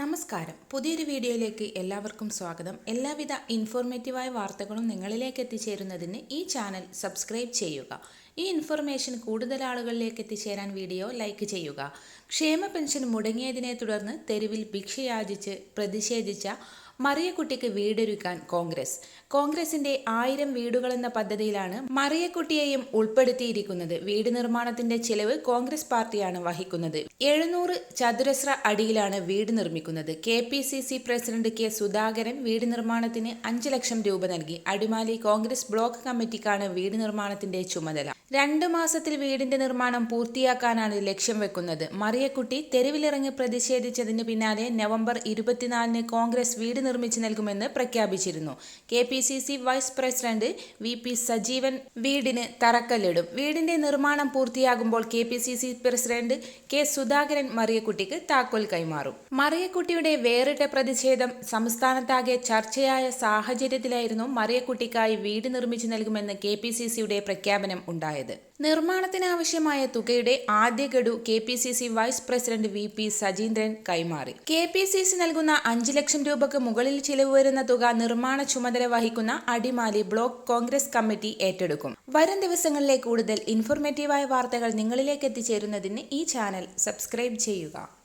നമസ്കാരം. പുതിയൊരു വീഡിയോയിലേക്ക് എല്ലാവർക്കും സ്വാഗതം. എല്ലാവിധ ഇൻഫോർമേറ്റീവായ വാർത്തകളും നിങ്ങളിലേക്ക് എത്തിച്ചേരുന്നതിന് ഈ ചാനൽ സബ്സ്ക്രൈബ് ചെയ്യുക. ഈ ഇൻഫർമേഷൻ കൂടുതൽ ആളുകളിലേക്ക് എത്തിച്ചേരാൻ വീഡിയോ ലൈക്ക് ചെയ്യുക. ക്ഷേമ പെൻഷൻ മുടങ്ങിയതിനെ തുടർന്ന് തെരുവിൽ ഭിക്ഷയാചിച്ച് പ്രതിഷേധിച്ച മറിയക്കുട്ടിക്ക് വീടൊരുക്കാൻ കോൺഗ്രസ്. കോൺഗ്രസിന്റെ ആയിരം വീടുകൾ എന്ന പദ്ധതിയിലാണ് മറിയക്കുട്ടിയെയും ഉൾപ്പെടുത്തിയിരിക്കുന്നത്. വീട് നിർമ്മാണത്തിന്റെ ചിലവ് കോൺഗ്രസ് പാർട്ടിയാണ് വഹിക്കുന്നത്. എഴുന്നൂറ് ചതുരശ്ര അടിയിലാണ് വീട് നിർമ്മിക്കുന്നത്. K P C C president K Sudhakaran വീട് നിർമ്മാണത്തിന് അഞ്ച് ലക്ഷം രൂപ നൽകി. അടിമാലി കോൺഗ്രസ് ബ്ലോക്ക് കമ്മിറ്റിക്കാണ് വീട് നിർമ്മാണത്തിന്റെ ചുമതല. രണ്ട് മാസത്തിൽ വീടിന്റെ നിർമ്മാണം പൂർത്തിയാക്കാനാണ് ലക്ഷ്യം വെക്കുന്നത്. മറിയക്കുട്ടി തെരുവിലിറങ്ങി പ്രതിഷേധിച്ചതിന് പിന്നാലെ നവംബർ ഇരുപത്തിനാലിന് കോൺഗ്രസ് വീട് നിർമ്മിച്ചു നൽകുമെന്ന് പ്രഖ്യാപിച്ചിരുന്നു. K vice president V Sajeevan വീടിന് തറക്കല്ലിടും. വീടിന്റെ നിർമ്മാണം പൂർത്തിയാകുമ്പോൾ കെ പ്രസിഡന്റ് കെ സുധാകരൻ മറിയക്കുട്ടിക്ക് താക്കോൽ കൈമാറും. മറിയക്കുട്ടിയുടെ വേറിട്ട പ്രതിഷേധം സംസ്ഥാനത്താകെ ചർച്ചയായ സാഹചര്യത്തിലായിരുന്നു മറിയക്കുട്ടിക്കായി വീട് നിർമ്മിച്ചു നൽകുമെന്ന് കെ പ്രഖ്യാപനം ഉണ്ടായത്. നിർമ്മാണത്തിനാവശ്യമായ തുകയുടെ ആദ്യ ഗഡു K P C C vice president V P Sajeendran കൈമാറി. കെ പി സി സി നൽകുന്ന അഞ്ച് ലക്ഷം രൂപയ്ക്ക് മുകളിൽ ചിലവ് വരുന്ന തുക നിർമ്മാണ ചുമതല വഹിക്കുന്ന അടിമാലി ബ്ലോക്ക് കോൺഗ്രസ് കമ്മിറ്റി ഏറ്റെടുക്കും. വരും ദിവസങ്ങളിലെ കൂടുതൽ ഇൻഫോർമേറ്റീവായ വാർത്തകൾ നിങ്ങളിലേക്ക് എത്തിച്ചേരുന്നതിന് ഈ ചാനൽ സബ്സ്ക്രൈബ് ചെയ്യുക.